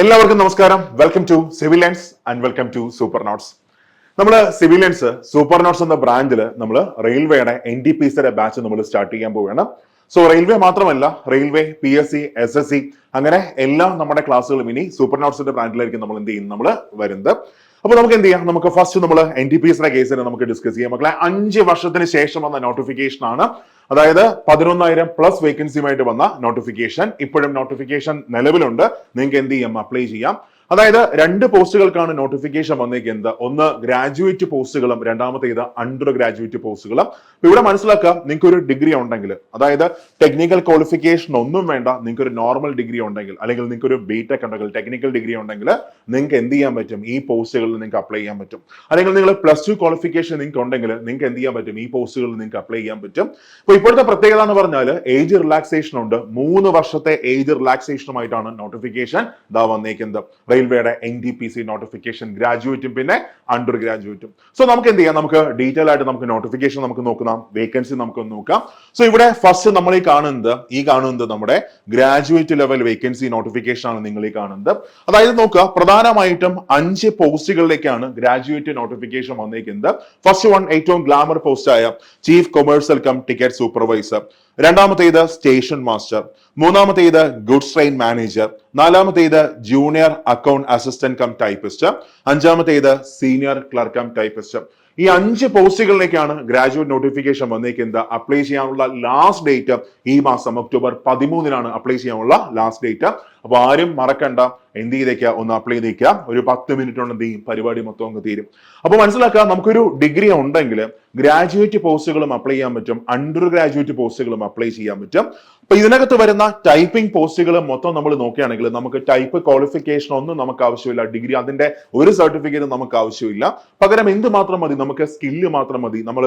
എല്ലാവർക്കും നമസ്കാരം. Welcome to civilians and welcome to super notes നമ്മൾ സിവിലിയൻസ് സൂപ്പർ നോട്ട്സ് എന്ന ബ്രാഞ്ചിൽ നമ്മൾ റെയിൽവേയുടെ എൻ ഡി പി സിയുടെ ബാച്ച് നമ്മൾ സ്റ്റാർട്ട് ചെയ്യാൻ പോവുകയാണ്. സോ റെയിൽവേ മാത്രമല്ല railway P S C S S C അങ്ങനെ എല്ലാ നമ്മുടെ ക്ലാസ്സുകളും ഇനി സൂപ്പർ നോട്ട്സിന്റെ ബ്രാൻഡിലായിരിക്കും നമ്മൾ എന്ത് ചെയ്യും നമ്മൾ വരുന്നത്. അപ്പൊ നമുക്ക് എന്ത് ചെയ്യാം? നമുക്ക് ഫസ്റ്റ് നമ്മൾ എൻ ഡി പി എസിന്റെ കേസിനെ നമുക്ക് ഡിസ്കസ് ചെയ്യാം. മക്കളെ അഞ്ച് വർഷത്തിന് ശേഷം വന്ന നോട്ടിഫിക്കേഷൻ ആണ് അതായത് പതിനൊന്നായിരം പ്ലസ് വേക്കൻസിയുമായിട്ട് വന്ന നോട്ടിഫിക്കേഷൻ ഇപ്പോഴും നോട്ടിഫിക്കേഷൻ നിലവിലുണ്ട്. നിങ്ങൾക്ക് എന്ത് ചെയ്യാം? അപ്ലൈ ചെയ്യാം. അതായത് രണ്ട് പോസ്റ്റുകൾക്കാണ് നോട്ടിഫിക്കേഷൻ വന്നേക്കുന്നത് ഒന്ന് ഗ്രാജുവേറ്റ് പോസ്റ്റുകളും രണ്ടാമത്തേത് അണ്ടർ ഗ്രാജുവേറ്റ് പോസ്റ്റുകളും. ഇവിടെ മനസ്സിലാക്കുക നിങ്ങൾക്ക് ഒരു ഡിഗ്രി ഉണ്ടെങ്കിൽ അതായത് ടെക്നിക്കൽ ക്വാളിഫിക്കേഷൻ ഒന്നും വേണ്ട നിങ്ങൾക്ക് ഒരു നോർമൽ ഡിഗ്രി ഉണ്ടെങ്കിൽ അല്ലെങ്കിൽ നിങ്ങൾക്ക് ഒരു ബിടെക് ഉണ്ടെങ്കിൽ ടെക്നിക്കൽ ഡിഗ്രി ഉണ്ടെങ്കിൽ നിങ്ങൾക്ക് എന്ത് ചെയ്യാൻ പറ്റും? ഈ പോസ്റ്റുകളിൽ നിങ്ങൾക്ക് അപ്ലൈ ചെയ്യാൻ പറ്റും. അല്ലെങ്കിൽ നിങ്ങൾ പ്ലസ് ടു ക്വാളിഫിക്കേഷൻ നിങ്ങൾക്ക് ഉണ്ടെങ്കിൽ നിങ്ങൾക്ക് എന്ത് ചെയ്യാൻ പറ്റും? ഈ പോസ്റ്റുകളിൽ നിങ്ങൾക്ക് അപ്ലൈ ചെയ്യാൻ പറ്റും. അപ്പൊ ഇപ്പോഴത്തെ പ്രത്യേകത എന്ന് പറഞ്ഞാൽ ഏജ് റിലാക്സേഷൻ ഉണ്ട്. മൂന്ന് വർഷത്തെ ഏജ് റിലാക്സേഷനുമായിട്ടാണ് നോട്ടിഫിക്കേഷൻ ഇതാ വന്നേക്കുന്നത് റെയിൽവേയുടെ N D P C notification ഗ്രാജുവേറ്റും പിന്നെ അണ്ടർ ഗ്രാജുവേറ്റും. സോ നമുക്ക് എന്ത് ചെയ്യാം? നമുക്ക് ഡീറ്റെയിൽ ആയിട്ട് നമുക്ക് നോട്ടിഫിക്കേഷൻ നമുക്ക് നോക്കാം. വേക്കൻസി നമുക്ക് നോക്കാം. സോ ഇവിടെ ഫസ്റ്റ് നമ്മൾ ഈ കാണുന്നത് ഈ കാണുന്നത് നമ്മുടെ ഗ്രാജുവേറ്റ് ലെവൽ വേക്കൻസി നോട്ടിഫിക്കേഷൻ ആണ് നിങ്ങൾ ഈ കാണുന്നത്. അതായത് നോക്കുക പ്രധാനമായിട്ടും അഞ്ച് പോസ്റ്റുകളിലേക്കാണ് ഗ്രാജുവേറ്റ് നോട്ടിഫിക്കേഷൻ വന്നിരിക്കുന്നത് ഫസ്റ്റ് വൺ ഏറ്റവും ഗ്ലാമർ പോസ്റ്റ് ആയ chief commercial cum ticket supervisor രണ്ടാമത്തേത് സ്റ്റേഷൻ മാസ്റ്റർ മൂന്നാമത്തേത് ഗുഡ്സ് ട്രെയിൻ മാനേജർ നാലാമത്തേത് junior account assistant cum typist അഞ്ചാമത്തേത് സീനിയർ ക്ലർക്ക് കം ടൈപ്പിസ്റ്റ്. ഈ അഞ്ച് പോസ്റ്റുകളിലേക്കാണ് ഗ്രാജുവേറ്റ് നോട്ടിഫിക്കേഷൻ വന്നേക്കുന്നത്. അപ്ലൈ ചെയ്യാനുള്ള ലാസ്റ്റ് ഡേറ്റ് ഈ മാസം ഒക്ടോബർ പതിമൂന്നിനാണ് അപ്ലൈ ചെയ്യാനുള്ള ലാസ്റ്റ് ഡേറ്റ് അപ്പൊ ആരും മറക്കണ്ട എന്ത് ചെയ്തേക്കുക ഒന്ന് അപ്ലൈ ചെയ്തേക്കുക ഒരു പത്ത് മിനിറ്റ് കൊണ്ട് എന്ത് ചെയ്യും? പരിപാടി മൊത്തം അങ്ങ് തീരും. അപ്പൊ മനസ്സിലാക്കുക നമുക്കൊരു ഡിഗ്രി ഉണ്ടെങ്കിൽ ഗ്രാജുവേറ്റ് പോസ്റ്റുകളും അപ്ലൈ ചെയ്യാൻ പറ്റും. അണ്ടർ ഗ്രാജുവേറ്റ് പോസ്റ്റുകളും അപ്ലൈ ചെയ്യാൻ പറ്റും. അപ്പൊ ഇതിനകത്ത് വരുന്ന ടൈപ്പിംഗ് പോസ്റ്റുകൾ മൊത്തം നമ്മൾ നോക്കുകയാണെങ്കിൽ നമുക്ക് ടൈപ്പ് ക്വാളിഫിക്കേഷൻ ഒന്നും നമുക്ക് ആവശ്യമില്ല. ഡിഗ്രി അതിന്റെ ഒരു സർട്ടിഫിക്കറ്റ് നമുക്ക് ആവശ്യമില്ല. പകരം എന്ത് മാത്രം മതി? നമുക്ക് സ്കില്ല് മാത്രം മതി. നമ്മൾ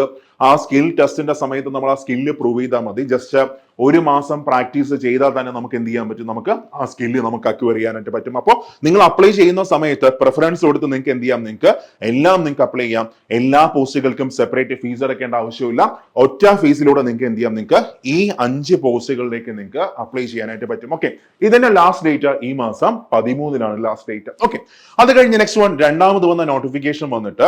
ആ സ്കിൽ ടെസ്റ്റിന്റെ സമയത്ത് നമ്മൾ ആ സ്കില്ല് പ്രൂവ് ചെയ്താൽ മതി. ജസ്റ്റ് ഒരു മാസം പ്രാക്ടീസ് ചെയ്താൽ തന്നെ നമുക്ക് എന്ത് ചെയ്യാൻ പറ്റും? നമുക്ക് ആ സ്കില്ല് നമുക്ക് അക്വയർ ചെയ്യാനായിട്ട് പറ്റും. അപ്പോൾ നിങ്ങൾ അപ്ലൈ ചെയ്യുന്ന സമയത്ത് പ്രിഫറൻസ് കൊടുത്ത് നിങ്ങൾക്ക് എന്ത് ചെയ്യാം? നിങ്ങൾക്ക് എല്ലാം നിങ്ങൾക്ക് അപ്ലൈ ചെയ്യാം. എല്ലാ പോസ്റ്റുകൾക്കും സെപ്പറേറ്റ് ഫീസ് അടയ്ക്കേണ്ട ആവശ്യമില്ല. ഒറ്റ ഫീസിലൂടെ നിങ്ങൾക്ക് എന്ത് ചെയ്യാം? നിങ്ങൾക്ക് ഈ അഞ്ച് പോസ്റ്റുകളിലേക്ക് നിങ്ങൾക്ക് അപ്ലൈ ചെയ്യാനായിട്ട് പറ്റും. ഓക്കെ ഇതിന്റെ ലാസ്റ്റ് ഡേറ്റ് ഈ മാസം പതിമൂന്നിനാണ് ലാസ്റ്റ് ഡേറ്റ് ഓക്കെ അത് കഴിഞ്ഞ് നെക്സ്റ്റ് വൺ രണ്ടാമത് വന്ന നോട്ടിഫിക്കേഷൻ വന്നിട്ട്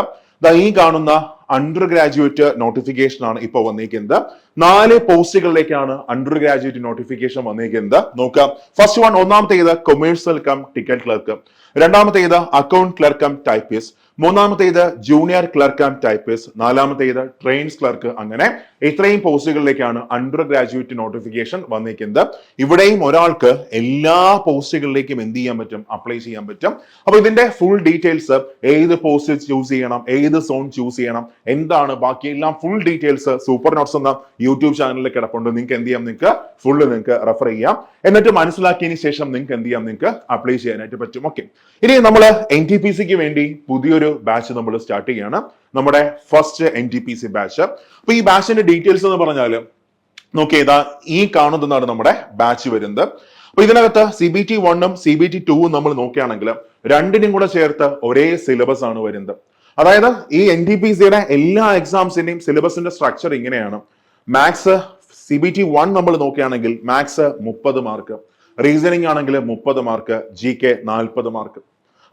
ഈ കാണുന്ന അണ്ടർ ഗ്രാജുവേറ്റ് നോട്ടിഫിക്കേഷൻ ആണ് ഇപ്പോൾ വന്നിരിക്കുന്നത് നാല് പോസ്റ്റുകളിലേക്കാണ് അണ്ടർ ഗ്രാജുവേറ്റ് നോട്ടിഫിക്കേഷൻ വന്നിരിക്കുന്നത് നോക്കാം. ഫസ്റ്റ് വൺ ഒന്നാമത്തേത് കൊമേഴ്സ്യൽ കം ടിക്കറ്റ് ക്ലർക്ക് രണ്ടാമത്തേത് അക്കൗണ്ട് ക്ലർക്ക് കം ടൈപ്പിസ്റ്റ് മൂന്നാമത്തേത് ജൂനിയർ ക്ലർക്ക് ആൻഡ് ടൈപ്പിസ്റ്റ് നാലാമത്തേത് ട്രെയിൻസ് ക്ലർക്ക് അങ്ങനെ ഇത്രയും പോസ്റ്റുകളിലേക്കാണ് അണ്ടർ ഗ്രാജുവേറ്റ് നോട്ടിഫിക്കേഷൻ വന്നിരിക്കുന്നത്. ഇവിടെയും ഒരാൾക്ക് എല്ലാ പോസ്റ്റുകളിലേക്കും എന്ത് ചെയ്യാൻ പറ്റും? അപ്ലൈ ചെയ്യാൻ പറ്റും. അപ്പൊ ഇതിന്റെ ഫുൾ ഡീറ്റെയിൽസ് ഏത് പോസ്റ്റ് ചൂസ് ചെയ്യണം? ഏത് സോൺ ചൂസ് ചെയ്യണം? എന്താണ് ബാക്കി എല്ലാം ഫുൾ ഡീറ്റെയിൽസ് സൂപ്പർ നോട്ട്സ് എന്ന യൂട്യൂബ് ചാനലിൽ കിടപ്പുണ്ട്. നിങ്ങൾക്ക് എന്ത് ചെയ്യാം? നിങ്ങൾക്ക് ഫുള്ള് നിങ്ങൾക്ക് റെഫർ ചെയ്യാം. എന്നിട്ട് മനസ്സിലാക്കിയതിന് ശേഷം നിങ്ങൾക്ക് എന്ത് ചെയ്യാം? നിങ്ങൾക്ക് അപ്ലൈ ചെയ്യാനായിട്ട് പറ്റും. ഓക്കെ ഇനി നമ്മൾ എൻ ടി പി സിക്ക് വേണ്ടി പുതിയൊരു ബാച്ച് നമ്മൾ സ്റ്റാർട്ട് ചെയ്യാണ്. നമ്മുടെ first N T P C batch അപ്പൊ ഈ ബാച്ചിന്റെ ഡീറ്റെയിൽസ് എന്ന് പറഞ്ഞാൽ നോക്കിയതാ ഈ കാണുന്നതാണ് നമ്മുടെ ബാച്ച് വരുന്നത്. അപ്പൊ ഇതിനകത്ത് സി ബി ടി വണ്ണും സി ബി ടി ടൂവും നമ്മൾ നോക്കുകയാണെങ്കിൽ രണ്ടിനും കൂടെ ചേർത്ത് ഒരേ സിലബസ് ആണ് വരുന്നത്. അതായത് ഈ എൻ ടി പി സിയുടെ എല്ലാ എക്സാംസിന്റെയും സിലബസിന്റെ സ്ട്രക്ചർ ഇങ്ങനെയാണ്. Maths C B T one നമ്മൾ നോക്കുകയാണെങ്കിൽ മാത്സ് മുപ്പത് മാർക്ക് റീസണിംഗ് ആണെങ്കിൽ മുപ്പത് മാർക്ക് ജി കെ നാൽപ്പത് മാർക്ക്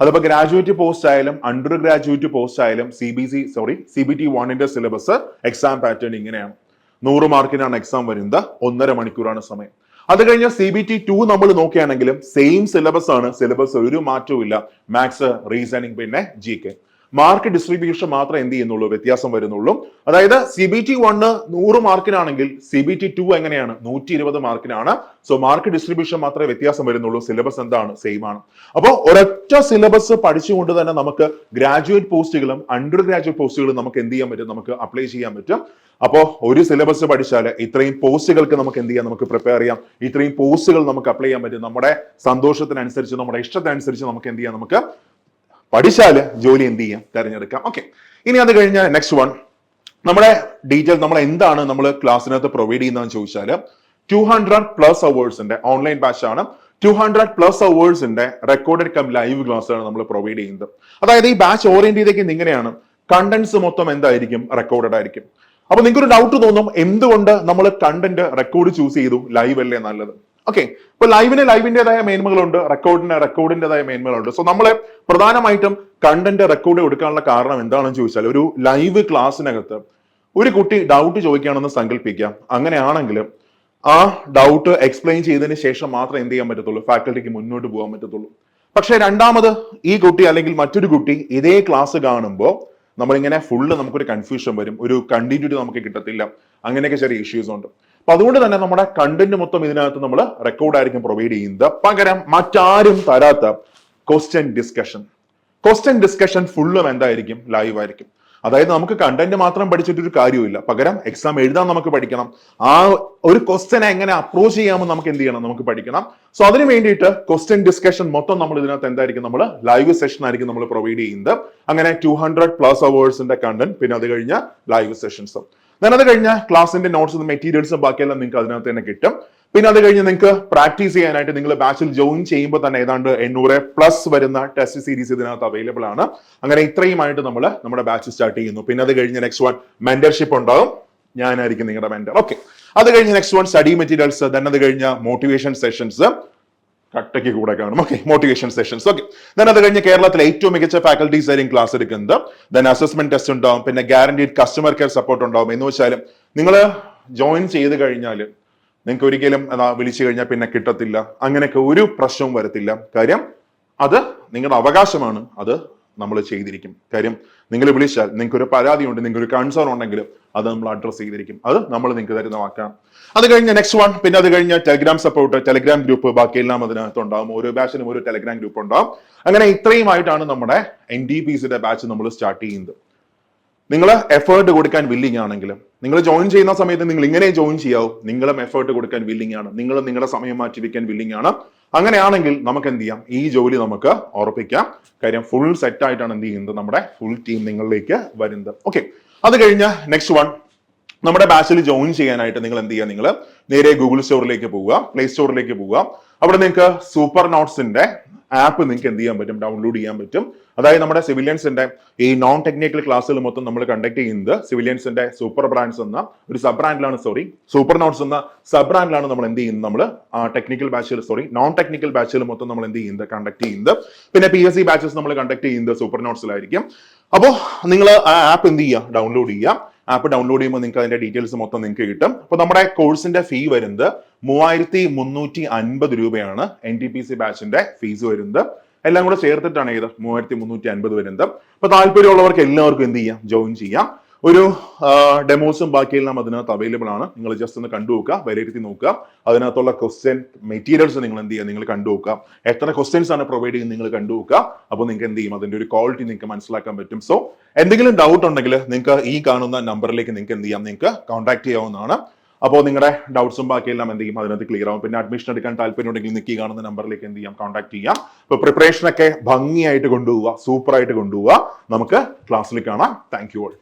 അതിപ്പോ ഗ്രാജുവേറ്റ് പോസ്റ്റ് ആയാലും അണ്ടർ ഗ്രാജുവേറ്റ് പോസ്റ്റ് ആയാലും C B C sorry C B T വണ്ണിന്റെ സിലബസ് എക്സാം പാറ്റേൺ ഇങ്ങനെയാണ്. നൂറ് മാർക്കിനാണ് എക്സാം വരുന്നത്. ഒന്നര മണിക്കൂറാണ് സമയം. അത് കഴിഞ്ഞ സി ബി ടി ടു നമ്മൾ നോക്കുകയാണെങ്കിലും സെയിം സിലബസ് ആണ്. സിലബസ് ഒരു മാറ്റവും ഇല്ല മാത്സ് റീസണിങ് പിന്നെ ജി കെ മാർക്ക് ഡിസ്ട്രിബ്യൂഷൻ മാത്രം എന്ത് ചെയ്യുന്നുള്ളൂ വ്യത്യാസം വരുന്നുള്ളൂ. അതായത് സി ബി ടി വണ്ണ് നൂറ് മാർക്കിനാണെങ്കിൽ സി ബി ടി ടു എങ്ങനെയാണ്? നൂറ്റി ഇരുപത് മാർക്കിനാണ്. സോ മാർക്ക് ഡിസ്ട്രിബ്യൂഷൻ മാത്രമേ വ്യത്യാസം വരുന്നുള്ളൂ. സിലബസ് എന്താണ്? സെയിം ആണ്. അപ്പോൾ ഒരൊറ്റ സിലബസ് പഠിച്ചുകൊണ്ട് തന്നെ നമുക്ക് ഗ്രാജുവേറ്റ് പോസ്റ്റുകളും അണ്ടർ ഗ്രാജുവേറ്റ് പോസ്റ്റുകളും നമുക്ക് എന്ത് ചെയ്യാൻ പറ്റും? നമുക്ക് അപ്ലൈ ചെയ്യാൻ പറ്റും. അപ്പോൾ ഒരു സിലബസ് പഠിച്ചാൽ ഇത്രയും പോസ്റ്റുകൾക്ക് നമുക്ക് എന്ത് ചെയ്യാം? നമുക്ക് പ്രിപ്പയർ ചെയ്യാം. ഇത്രയും പോസ്റ്റുകൾ നമുക്ക് അപ്ലൈ ചെയ്യാൻ പറ്റും. നമ്മുടെ സന്തോഷത്തിനനുസരിച്ച് നമ്മുടെ ഇഷ്ടത്തിനനുസരിച്ച് നമുക്ക് എന്ത് ചെയ്യാം? നമുക്ക് പഠിച്ചാൽ ജോലി എന്ത് ചെയ്യാം? തിരഞ്ഞെടുക്കാം. ഓക്കെ ഇനി അത് കഴിഞ്ഞ നെക്സ്റ്റ് വൺ നമ്മുടെ ഡീറ്റെയിൽ നമ്മൾ എന്താണ് നമ്മൾ ക്ലാസ്സിനകത്ത് പ്രൊവൈഡ് ചെയ്യുന്നതെന്ന് ചോദിച്ചാൽ ടു ഹൺഡ്രഡ് പ്ലസ് അവേഴ്സിന്റെ ഓൺലൈൻ ബാച്ച് ആണ്. ടു ഹൺഡ്രഡ് പ്ലസ് അവേഴ്സിന്റെ റെക്കോർഡഡ് കം ലൈവ് ക്ലാസ് ആണ് നമ്മൾ പ്രൊവൈഡ് ചെയ്യുന്നത്. അതായത് ഈ ബാച്ച് ഓറിയന്റ് ചെയ്തേക്കുന്നത് ഇങ്ങനെയാണ്. കണ്ടന്റ്സ് മൊത്തം എന്തായിരിക്കും? റെക്കോർഡഡ് ആയിരിക്കും. അപ്പൊ നിങ്ങൾക്ക് ഒരു ഡൗട്ട് തോന്നും എന്തുകൊണ്ട് നമ്മൾ കണ്ടന്റ് റെക്കോർഡ് ചൂസ് ചെയ്തു? ലൈവ് അല്ലേ നല്ലത്? ഓക്കെ ഇപ്പൊ ലൈവിന് ലൈവിന്റേതായ മേന്മകളുണ്ട് റെക്കോർഡിന് റെക്കോർഡിന്റേതായ മേന്മകളുണ്ട്. സോ നമ്മളെ പ്രധാനമായിട്ടും കണ്ടന്റ് റെക്കോർഡ് കൊടുക്കാനുള്ള കാരണം എന്താണെന്ന് ചോദിച്ചാൽ ഒരു ലൈവ് ക്ലാസ്സിനകത്ത് ഒരു കുട്ടി ഡൗട്ട് ചോദിക്കുകയാണെന്ന് സങ്കല്പിക്കാം. അങ്ങനെയാണെങ്കിൽ ആ ഡൗട്ട് എക്സ്പ്ലെയിൻ ചെയ്തതിന് ശേഷം മാത്രം എന്ത് ചെയ്യാൻ പറ്റത്തുള്ളൂ? ഫാക്കൽറ്റിക്ക് മുന്നോട്ട് പോകാൻ പറ്റത്തുള്ളൂ. പക്ഷെ രണ്ടാമത് ഈ കുട്ടി അല്ലെങ്കിൽ മറ്റൊരു കുട്ടി ഇതേ ക്ലാസ് കാണുമ്പോൾ നമ്മളിങ്ങനെ ഫുള്ള് നമുക്കൊരു കൺഫ്യൂഷൻ വരും. ഒരു കണ്ടിന്യൂറ്റി നമുക്ക് കിട്ടത്തില്ല. അങ്ങനെയൊക്കെ ചെറിയ ഇഷ്യൂസ് ഉണ്ട്. അപ്പൊ അതുകൊണ്ട് തന്നെ നമ്മുടെ കണ്ടന്റ് മൊത്തം ഇതിനകത്ത് നമ്മൾ റെക്കോർഡ് ആയിരിക്കും പ്രൊവൈഡ് ചെയ്യുന്നത്. പകരം മറ്റാരും തരാത്ത ക്വസ്റ്റ്യൻ ഡിസ്കഷൻ ക്വസ്റ്റ്യൻ ഡിസ്കഷൻ ഫുള്ളും എന്തായിരിക്കും? ലൈവ് ആയിരിക്കും. അതായത് നമുക്ക് കണ്ടന്റ് മാത്രം പഠിച്ചിട്ട് ഒരു കാര്യമില്ല പകരം എക്സാം എഴുതാൻ നമുക്ക് പഠിക്കണം. ആ ഒരു ക്വസ്റ്റ്യനെ എങ്ങനെ അപ്രോച്ച് ചെയ്യാമെന്ന് നമുക്ക് എന്ത് ചെയ്യണം? നമുക്ക് പഠിക്കണം. സോ അതിന് വേണ്ടിയിട്ട് ക്വസ്റ്റ്യൻ ഡിസ്കഷൻ മൊത്തം നമ്മൾ ഇതിനകത്ത് എന്തായിരിക്കും? നമ്മൾ ലൈവ് സെഷൻ ആയിരിക്കും നമ്മൾ പ്രൊവൈഡ് ചെയ്യുന്നത്. അങ്ങനെ ടു ഹൺഡ്രഡ് പ്ലസ് അവേഴ്സിന്റെ കണ്ടന്റ് പിന്നെ അത് കഴിഞ്ഞ ലൈവ് സെഷൻസും ഞാൻ അത് കഴിഞ്ഞ ക്ലാസിന്റെ നോട്ട്സും മെറ്റീരിയൽസും ബാക്കിയെല്ലാം നിങ്ങൾക്ക് അതിനകത്ത് തന്നെ കിട്ടും. പിന്നെ അത് കഴിഞ്ഞ് നിങ്ങൾക്ക് പ്രാക്ടീസ് ചെയ്യാനായിട്ട് നിങ്ങൾ ബാച്ചിൽ ജോയിൻ ചെയ്യുമ്പോൾ തന്നെ ഏതാണ്ട് എണ്ണൂറ് പ്ലസ് വരുന്ന ടെസ്റ്റ് സീരീസ് ഇതിനകത്ത് അവൈലബിൾ ആണ്. അങ്ങനെ ഇത്രയുമായിട്ട് നമ്മൾ നമ്മുടെ ബാച്ച് സ്റ്റാർട്ട് ചെയ്യുന്നു. പിന്നെ അത് കഴിഞ്ഞ് നെക്സ്റ്റ് വൺ മെന്റർഷിപ്പ് ഉണ്ടാവും. ഞാനായിരിക്കും നിങ്ങളുടെ മെന്റർ ഓക്കെ അത് കഴിഞ്ഞ് next one study materials then അത് കഴിഞ്ഞ മോട്ടിവേഷൻ സെഷൻസ് കട്ടയ്ക്ക് കൂടെ കാണും. Okay motivation sessions okay then അത് കഴിഞ്ഞ് കേരളത്തിലെ ഏറ്റവും മികച്ച ഫാക്കൽറ്റീസ് ആയിരിക്കും ക്ലാസ് എടുക്കുന്നത് ദെൻ അസസ്മെന്റ് ടെസ്റ്റ് ഉണ്ടാവും പിന്നെ ഗ്യാരണ്ടീഡ് കസ്റ്റമർ കെയർ സപ്പോർട്ട് ഉണ്ടാവും. എന്ന് വെച്ചാൽ നിങ്ങൾ ജോയിൻ ചെയ്ത് കഴിഞ്ഞാൽ നിങ്ങൾക്ക് ഒരിക്കലും വിളിച്ചു കഴിഞ്ഞാൽ പിന്നെ കിട്ടത്തില്ല. അങ്ങനെയൊക്കെ ഒരു പ്രശ്നവും വരത്തില്ല. കാര്യം അത് നിങ്ങളുടെ അവകാശമാണ്. അത് നമ്മൾ ചെയ്തിരിക്കും. കാര്യം നിങ്ങൾ വിളിച്ചാൽ നിങ്ങൾക്ക് ഒരു പരാതി ഉണ്ട് നിങ്ങൾക്ക് ഒരു കൺസേൺ ഉണ്ടെങ്കിൽ അത് നമ്മൾ അഡ്രസ്സ് ചെയ്തിരിക്കും. അത് നമ്മൾ നിങ്ങൾക്ക് തരുന്ന വാക്കാണ്. അത് കഴിഞ്ഞ് നെക്സ്റ്റ് വൺ പിന്നെ അത് കഴിഞ്ഞ് ടെലിഗ്രാം സപ്പോർട്ട് ടെലിഗ്രാം ഗ്രൂപ്പ് ബാക്കി ബാക്കിയെല്ലാം അതിനകത്ത് ഉണ്ടാവും ഓരോ ബാച്ചിനും ഒരു ടെലിഗ്രാം ഗ്രൂപ്പ് ഉണ്ടാവും. അങ്ങനെ ഇത്രയുമായിട്ടാണ് നമ്മുടെ എൻ ഡി പി സിയുടെ ബാച്ച് നമ്മൾ സ്റ്റാർട്ട് ചെയ്യുന്നത്. നിങ്ങൾ എഫേർട്ട് കൊടുക്കാൻ വില്ലിങ് ആണെങ്കിലും നിങ്ങൾ ജോയിൻ ചെയ്യുന്ന സമയത്ത് നിങ്ങൾ ഇങ്ങനെ ജോയിൻ ചെയ്യാവും. നിങ്ങളും എഫേർട്ട് കൊടുക്കാൻ വില്ലിങ് ആണ്. നിങ്ങൾ നിങ്ങളുടെ സമയം മാറ്റി വെക്കാൻ വില്ലിങ് ആണ്. അങ്ങനെയാണെങ്കിൽ നമുക്ക് എന്ത് ചെയ്യാം ഈ ജോലി നമുക്ക് ഉറപ്പിക്കാം. കാര്യം ഫുൾ സെറ്റ് ആയിട്ടാണ് എന്ത് ചെയ്യുന്നത്? നമ്മുടെ ഫുൾ ടീം നിങ്ങളിലേക്ക് വരുന്നത്. ഓക്കെ അത് കഴിഞ്ഞ് നെക്സ്റ്റ് വൺ നമ്മുടെ ബാച്ചിൽ ജോയിൻ ചെയ്യാനായിട്ട് നിങ്ങൾ എന്ത് ചെയ്യുക നിങ്ങൾ നേരെ ഗൂഗിൾ സ്റ്റോറിലേക്ക് പോവുക പ്ലേ സ്റ്റോറിലേക്ക് പോവുക. അവിടെ നിങ്ങൾക്ക് സൂപ്പർ നോട്ട്സിന്റെ ആപ്പ് നിങ്ങൾക്ക് എന്ത് ചെയ്യാൻ പറ്റും? ഡൗൺലോഡ് ചെയ്യാൻ പറ്റും. അതായത് നമ്മുടെ സിവിലിയൻസിന്റെ ഈ നോൺ ടെക്നിക്കൽ ക്ലാസ്സുകൾ മൊത്തം നമ്മൾ കണ്ടക്ട് ചെയ്യുന്നത് സിവിലിയൻസിന്റെ സൂപ്പർ ബ്രാൻഡ്സ് എന്ന ഒരു സബ് ബ്രാൻഡിലാണ് സോറി സൂപ്പർ നോട്ട്സ് എന്ന സബ് ബ്രാൻഡിലാണ് നമ്മൾ എന്ത് ചെയ്യുന്നത്? നമ്മൾ ടെക്നിക്കൽ ബാച്ചുകൾ സോറി നോൺ ടെക്നിക്കൽ ബാച്ചുകൾ മൊത്തം നമ്മൾ എന്ത് ചെയ്യുന്നത്? കണ്ടക്ട് ചെയ്യുന്നത്. പിന്നെ പി എസ് സി ബാച്ചസ് നമ്മൾ കണ്ടക്ട് ചെയ്യുന്നത് സൂപ്പർ നോട്ട്സിലായിരിക്കും അപ്പോൾ നിങ്ങൾ ആ ആപ്പ് എന്ത് ചെയ്യുക? ഡൗൺലോഡ് ചെയ്യുക. ആപ്പ് ഡൗൺലോഡ് ചെയ്യുമ്പോൾ നിങ്ങൾക്ക് അതിന്റെ ഡീറ്റെയിൽസ് മൊത്തം നിങ്ങൾക്ക് കിട്ടും. അപ്പോൾ നമ്മുടെ കോഴ്സിന്റെ ഫീ വരുന്നത് മൂവായിരത്തി മുന്നൂറ്റി അൻപത് രൂപയാണ്. എൻ ടി പി സി ബാച്ചിന്റെ ഫീസ് വരുന്നത്. എല്ലാം കൂടെ ചേർത്തിട്ടാണ് ഇത് മൂവായിരത്തി മുന്നൂറ്റി അൻപത് വരുന്നത്. അപ്പൊ താല്പര്യമുള്ളവർക്ക് എല്ലാവർക്കും എന്ത് ചെയ്യാം? ജോയിൻ ചെയ്യാം. ഒരു ഡെമോസും ബാക്കിയെല്ലാം അതിനകത്ത് അവൈലബിൾ ആണ്. നിങ്ങൾ ജസ്റ്റ് ഒന്ന് കണ്ടു നോക്കുക വിലയിരുത്തി നോക്കുക. അതിനകത്തുള്ള ക്വസ്റ്റ്യൻ മെറ്റീരിയൽസ് നിങ്ങൾ എന്ത് ചെയ്യുക? നിങ്ങൾ കണ്ടു നോക്കുക. എത്ര ക്വസ്റ്റ്യൻസ് ആണ് പ്രൊവൈഡ് ചെയ്യുന്നത് നിങ്ങൾ കണ്ടു നോക്കുക. അപ്പോൾ നിങ്ങൾക്ക് എന്ത് ചെയ്യും? അതിന്റെ ഒരു ക്വാളിറ്റി നിങ്ങൾക്ക് മനസ്സിലാക്കാൻ പറ്റും. സോ എന്തെങ്കിലും ഡൗട്ട് ഉണ്ടെങ്കിൽ നിങ്ങൾക്ക് ഈ കാണുന്ന നമ്പറിലേക്ക് നിങ്ങൾക്ക് എന്ത് ചെയ്യാം? നിങ്ങൾക്ക് കോൺടാക്ട് ചെയ്യാവുന്നതാണ്. അപ്പോൾ നിങ്ങളുടെ ഡൗട്ട്സും ബാക്കിയെല്ലാം എന്ത് ചെയ്യും? അതിനകത്ത് ക്ലിയർ ആവും. പിന്നെ അഡ്മിഷൻ എടുക്കാൻ താല്പര്യം ഉണ്ടെങ്കിൽ ഈ കാണുന്ന നമ്പറിലേക്ക് എന്ത് ചെയ്യാം? കോൺടാക്ട് ചെയ്യാം. അപ്പോൾ പ്രിപ്പറേഷനൊക്കെ ഭംഗിയായിട്ട് കൊണ്ടുപോവുക. സൂപ്പറായിട്ട് കൊണ്ടുപോവുക. നമുക്ക് ക്ലാസ്സിൽ കാണാം. Thank you all